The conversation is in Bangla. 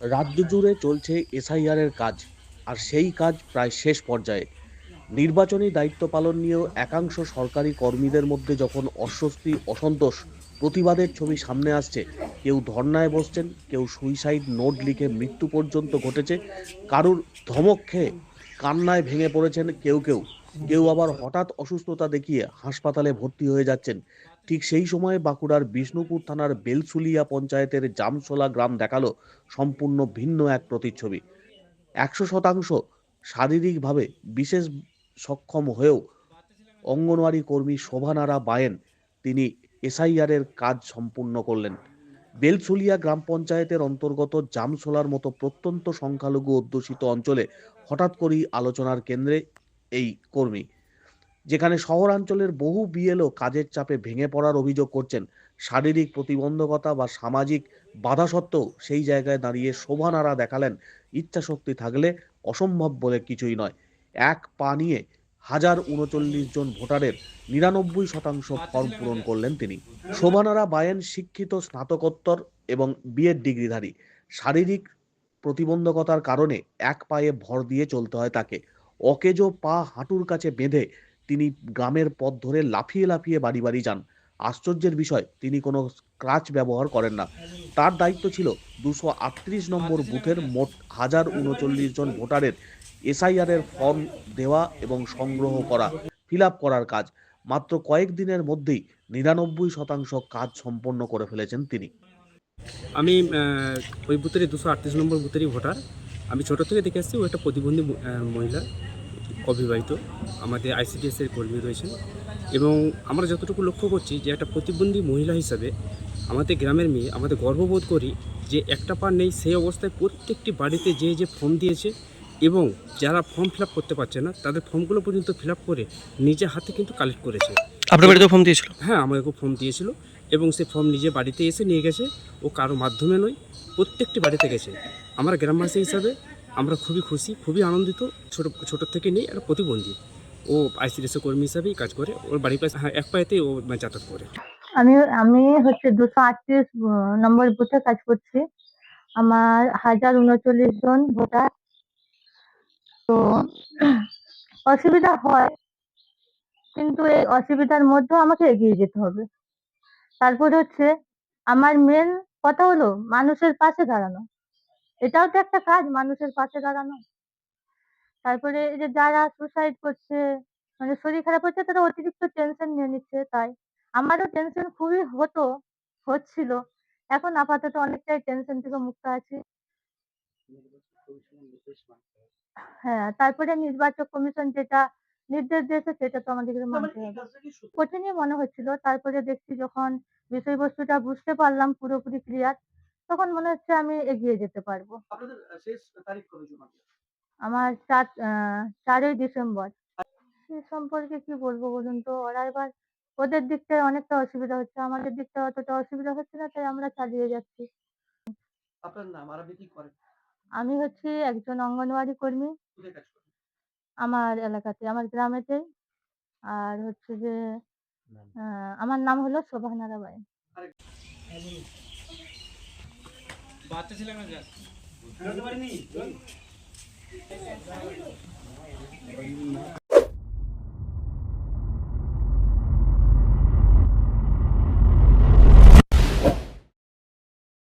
রাজ্য জুড়ে চলছে এসআইআরের কাজ, আর সেই কাজ প্রায় শেষ পর্যায়ে। নির্বাচনী দায়িত্ব পালন নিয়েও একাংশ সরকারি কর্মীদের মধ্যে যখন অস্বস্তি, অসন্তোষ, প্রতিবাদের ছবি সামনে আসছে, কেউ ধর্নায় বসছেন, কেউ সুইসাইড নোট লিখে মৃত্যু পর্যন্ত ঘটেছে, কারুর ধমক খেয়ে কান্নায় ভেঙে পড়েছেন কেউ কেউ। কেউ আবার হঠাৎ অসুস্থতা দেখিয়ে হাসপাতালে ভর্তি হয়ে যাচ্ছেন ঠিক সেই সময় বাঁকুড়ার বিষ্ণুপুর থানার বেলসুলিয়া পঞ্চায়েতের জামসোলা গ্রাম দেখাল সম্পূর্ণ ভিন্ন এক প্রতিচ্ছবি। একশো শতাংশ শারীরিকভাবে বিশেষ সক্ষম হয়েও অঙ্গনওয়াড়ি কর্মী শোভানারা বায়েন তিনি এসআইআরের কাজ সম্পূর্ণ করলেন। বেলসুলিয়া গ্রাম পঞ্চায়েতের অন্তর্গত জামসোলার মতো প্রত্যন্ত সংখ্যালঘু অধ্যুষিত অঞ্চলে হঠাৎ করেই আলোচনার কেন্দ্রে এই কর্মী যেখানে শহরাঞ্চলের বহু বিএলও কাজের চাপে ভেঙে পড়ার অভিযোগ করছেন, শারীরিক প্রতিবন্ধকতা বা সামাজিক বাধা সত্ত্বেও সেই জায়গায় দাঁড়িয়ে শোভানারা দেখালেন ইচ্ছাশক্তি থাকলে অসম্ভব বলে কিছুই নয়। এক পা নিয়ে হাজার উনচল্লিশ জন ভোটারের নিরানব্বই শতাংশ ফর্ম পূরণ করলেন তিনি। শোভানারা বায়েন শিক্ষিত স্নাতকোত্তর এবং বিএড ডিগ্রিধারী। শারীরিক প্রতিবন্ধকতার কারণে এক পায়ে ভর দিয়ে চলতে হয় তাকে। অকেজো পা হাঁটুর কাছে বেঁধে তিনি গ্রামের পথ ধরে লাফিয়ে লাফিয়ে বাড়ি বাড়ি যান। আশ্চর্যের বিষয়, তিনি কোনো ক্রাচ ব্যবহার করেন না। তার দায়িত্ব ছিল দুশো আটত্রিশ নম্বর বুথের মোট হাজার উনচল্লিশ জন ভোটারের এসআইআর এর ফর্ম দেওয়া এবং সংগ্রহ করা ফিল করার কাজ। মাত্র কয়েক দিনের মধ্যেই নিরানব্বই শতাংশ কাজ সম্পন্ন করে ফেলেছেন তিনি। আমি ওই বুথেরই দুশো আটত্রিশ নম্বর বুথেরই ভোটার। আমি ছোটো থেকে দেখে আসছি ও একটা প্রতিবন্ধী মহিলা। অবিবাহিত আমাদের আইসিডিএস এর কর্মী রয়েছেন এবং আমরা যতটুকু লক্ষ্য করছি যে একটা প্রতিবন্ধী মহিলা হিসাবে আমাদের গ্রামের মেয়ে আমাদের গর্ববোধ করি যে একটা পা নেই সেই অবস্থায় প্রত্যেকটি বাড়িতে যে যে ফর্ম দিয়েছে এবং যারা ফর্ম ফিল আপ করতে পারছে না তাদের ফর্মগুলো পর্যন্ত ফিল আপ করে নিজে হাতে কিন্তু কালেক্ট করেছে। আপনার বাড়িতে ফর্ম দিয়েছিল? হ্যাঁ আমাদেরকে ফর্ম দিয়েছিল এবং সে ফর্ম নিজে বাড়িতে এসে নিয়ে গেছে। ও কারও মাধ্যমে নয় প্রত্যেকটি বাড়িতে গেছে। আমরা গ্রামবাসী হিসাবে আমরা খুবই খুশি, খুবই আনন্দিত, ছোট ছোট থেকে নেই একটা প্রতিবন্ধী। ও আইসিডিএসএ কর্মী হিসাবেই কাজ করে, ওর বাড়ির পাশে হ্যাঁ এক পায়েতেই ও যাতায়াত করে। আমি আমি হচ্ছে দুশো আটত্রিশ নম্বর বুথে কাজ করছি। আমার হাজার উনচল্লিশ জন ভোটার। তো, অসুবিধা হয়, কিন্তু এই অসুবিধার মধ্যেও আমাকে এগিয়ে যেতে হবে। তারপর হচ্ছে, আমার মেন কথা হলো, মানুষের পাশে দাঁড়ানো। এটাও তো একটা কাজ মানুষের পাশে দাঁড়ানো। তারপরে এই যে যারা সুসাইড করছে মানে শরীর খারাপ হচ্ছে তারা অতিরিক্ত টেনশন নিয়ে নিচ্ছে তাই। আমারও টেনশন খুবই হতো হচ্ছিল। এখন আপাতত অনেকটাই টেনশন থেকে মুক্ত আছি। হ্যাঁ তারপরে নির্বাচক কমিশন যেটা নির্দেশ দিয়েছে সেটা তো আমাদেরকে মানতে হবে। কঠিনই মনে হচ্ছিল তারপরে দেখছি যখন বিষয়বস্তুটা বুঝতে পারলাম পুরোপুরি ক্লিয়ার তখন মনে হচ্ছে আমি এগিয়ে যেতে পারব। আপনাদের শেষ তারিখ কবে জমা আমার চার চারই ডিসেম্বর। সে সম্পর্কে কি বলব বলুন তো? ওরা এবার ওদের দিকটায় অনেকটা অসুবিধা হচ্ছে। আমাদের দিকটা অতটা অসুবিধা হচ্ছে না তাই আমরা চালিয়ে যাচ্ছি। আপনার নাম আর আপনি কি করেন? আমি হচ্ছি একজন অঙ্গনওয়াড়ি কর্মী। আমার এলাকাতে আমার গ্রামেতেই আর হচ্ছে যে আমার নাম হলো শোভানারা বাই বাচ্চা ছিলেন না